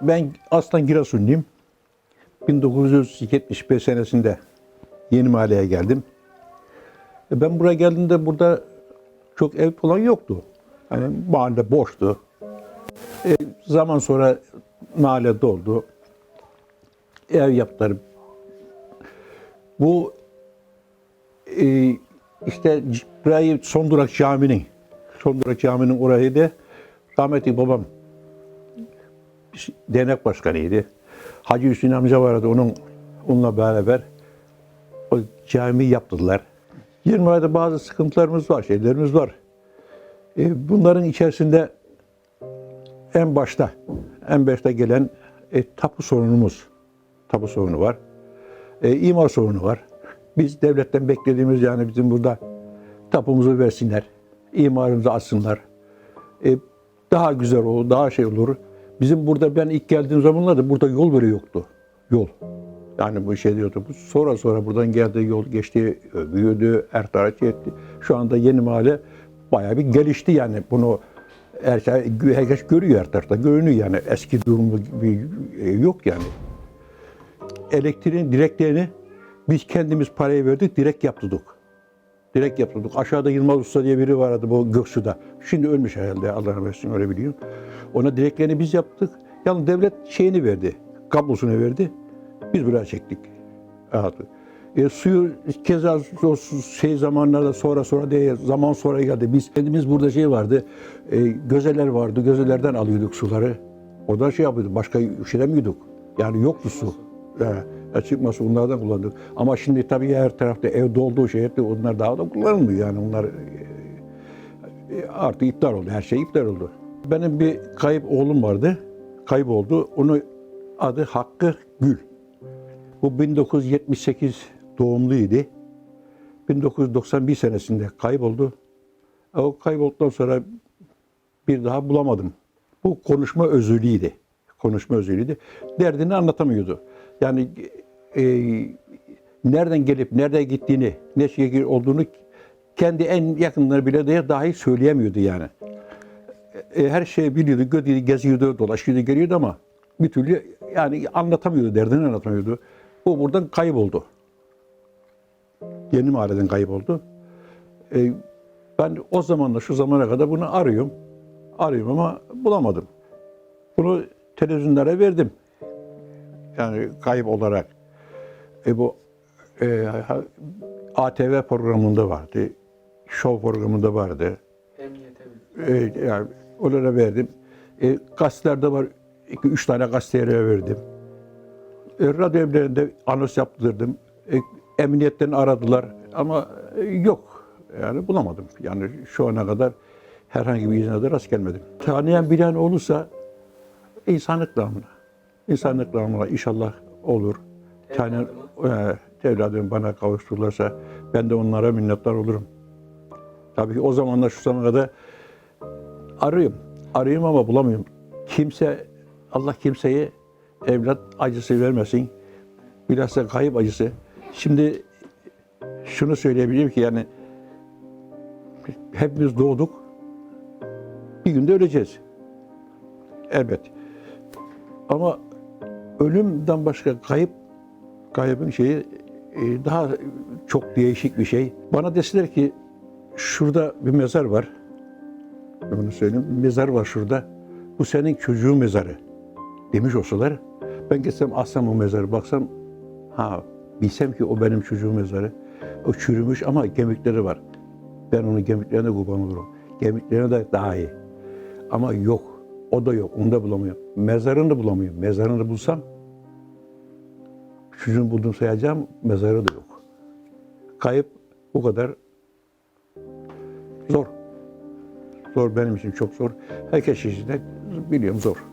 Ben aslan Giresunluyum. 1975 senesinde Yeni Mahalle'ye geldim. E, Ben buraya geldiğimde burada çok ev falan yoktu. Yani mahalle boştu. E, zaman sonra mahalle doldu. Ev yaptılar. Bu e, işte burayı Son Durak Camii'nin Son Durak Camii'nin orayı da rahmetli babam dernek başkanıydı. Hacı Hüsnü amca vardı onun onunla beraber o cami yaptılar. 20 ayda bazı sıkıntılarımız var, şeylerimiz var. E, bunların içerisinde en başta, en başta gelen e, tapu sorunumuz, tapu sorunu var. E, imar sorunu var. Biz devletten beklediğimiz yani bizim burada tapumuzu versinler, imarımızı açsınlar. E, daha güzel olur, daha şey olur. Bizim burada ben ilk geldiğim zamanlarda burada yol bile yoktu. Yol. Yani bu şey diyordu. Sonra sonra buradan geldi yol geçti, büyüdü, her tarafı etti. Şu anda yeni mahalle bayağı bir gelişti yani. Bunu her herkes görüyor her tarafta. Görünüyor yani. Eski durumu e, yok yani. Elektriğin direklerini biz kendimiz parayı verdik, direkt yaptırdık. Direkt yaptırdık. Aşağıda Yılmaz Usta diye biri vardı bu Göksu'da. Şimdi ölmüş herhalde Allah rahmet eylesin öyle biliyorum. Ona direklerini biz yaptık. Yalnız devlet şeyini verdi. Kablosunu verdi. Biz buraya çektik. Rahatı. E, suyu keza o şey zamanlarda sonra sonra değil, zaman sonra geldi. Biz kendimiz burada şey vardı, e, gözeler vardı, gözelerden alıyorduk suları. Orada şey yapıyorduk, başka üşülemiyorduk. Yani yoktu su. E, açık su onlardan kullandık. Ama şimdi tabii her tarafta ev dolduğu şey etti, onlar daha da kullanılmıyor yani onlar e, e, artık iptal oldu, her şey iptal oldu. Benim bir kayıp oğlum vardı, kayıp oldu. Onun adı Hakkı Gül. Bu 1978 doğumluydu. 1991 senesinde kayboldu. O kaybolduktan sonra bir daha bulamadım. Bu konuşma özürlüydü. Konuşma özürlüydü. Derdini anlatamıyordu. Yani e, nereden gelip nereye gittiğini, ne şey olduğunu kendi en yakınları bile dahi söyleyemiyordu yani. E, her şeyi biliyordu, götürdü, geziyordu, dolaşıyordu, geliyordu ama bir türlü yani anlatamıyordu, derdini anlatamıyordu. Bu buradan kayboldu. Yeni mahalleden kayboldu. E, ben o zamanla şu zamana kadar bunu arıyorum. Arıyorum ama bulamadım. Bunu televizyonlara verdim. Yani kayıp olarak. E, bu e, ATV programında vardı. Show programında vardı. Emniyete E, yani onlara verdim. E, gazetelerde var. iki üç tane gazeteye verdim. E, radyo evlerinde anons yaptırdım. E, emniyetten aradılar ama e, yok. Yani bulamadım. Yani şu ana kadar herhangi bir izine de rast gelmedim. Tanıyan bilen olursa insanlık namına. İnsanlık namına inşallah olur. Tanıyan, e, evladım bana kavuştururlarsa ben de onlara minnettar olurum. Tabii ki o zamanlar şu zamana kadar arıyorum. Arıyorum ama bulamıyorum. Kimse, Allah kimseye evlat acısı vermesin. Bilhassa kayıp acısı. Şimdi şunu söyleyebilirim ki yani hepimiz doğduk. Bir günde öleceğiz. Elbet. Ama ölümden başka kayıp, kaybın şeyi e, daha çok değişik bir şey. Bana deseler ki şurada bir mezar var. Onu söyleyeyim. Mezar var şurada. Bu senin çocuğun mezarı. Demiş olsalar ben gitsem assam o mezarı baksam ha bilsem ki o benim çocuğum mezarı. O çürümüş ama kemikleri var. Ben onun kemiklerine kurban olurum. Kemiklerine de daha iyi. Ama yok. O da yok. Onu da bulamıyorum. Mezarını da bulamıyorum. Mezarını bulsam çocuğun buldum sayacağım. Mezarı da yok. Kayıp bu kadar zor. Zor benim için çok zor. Herkes için de biliyorum zor.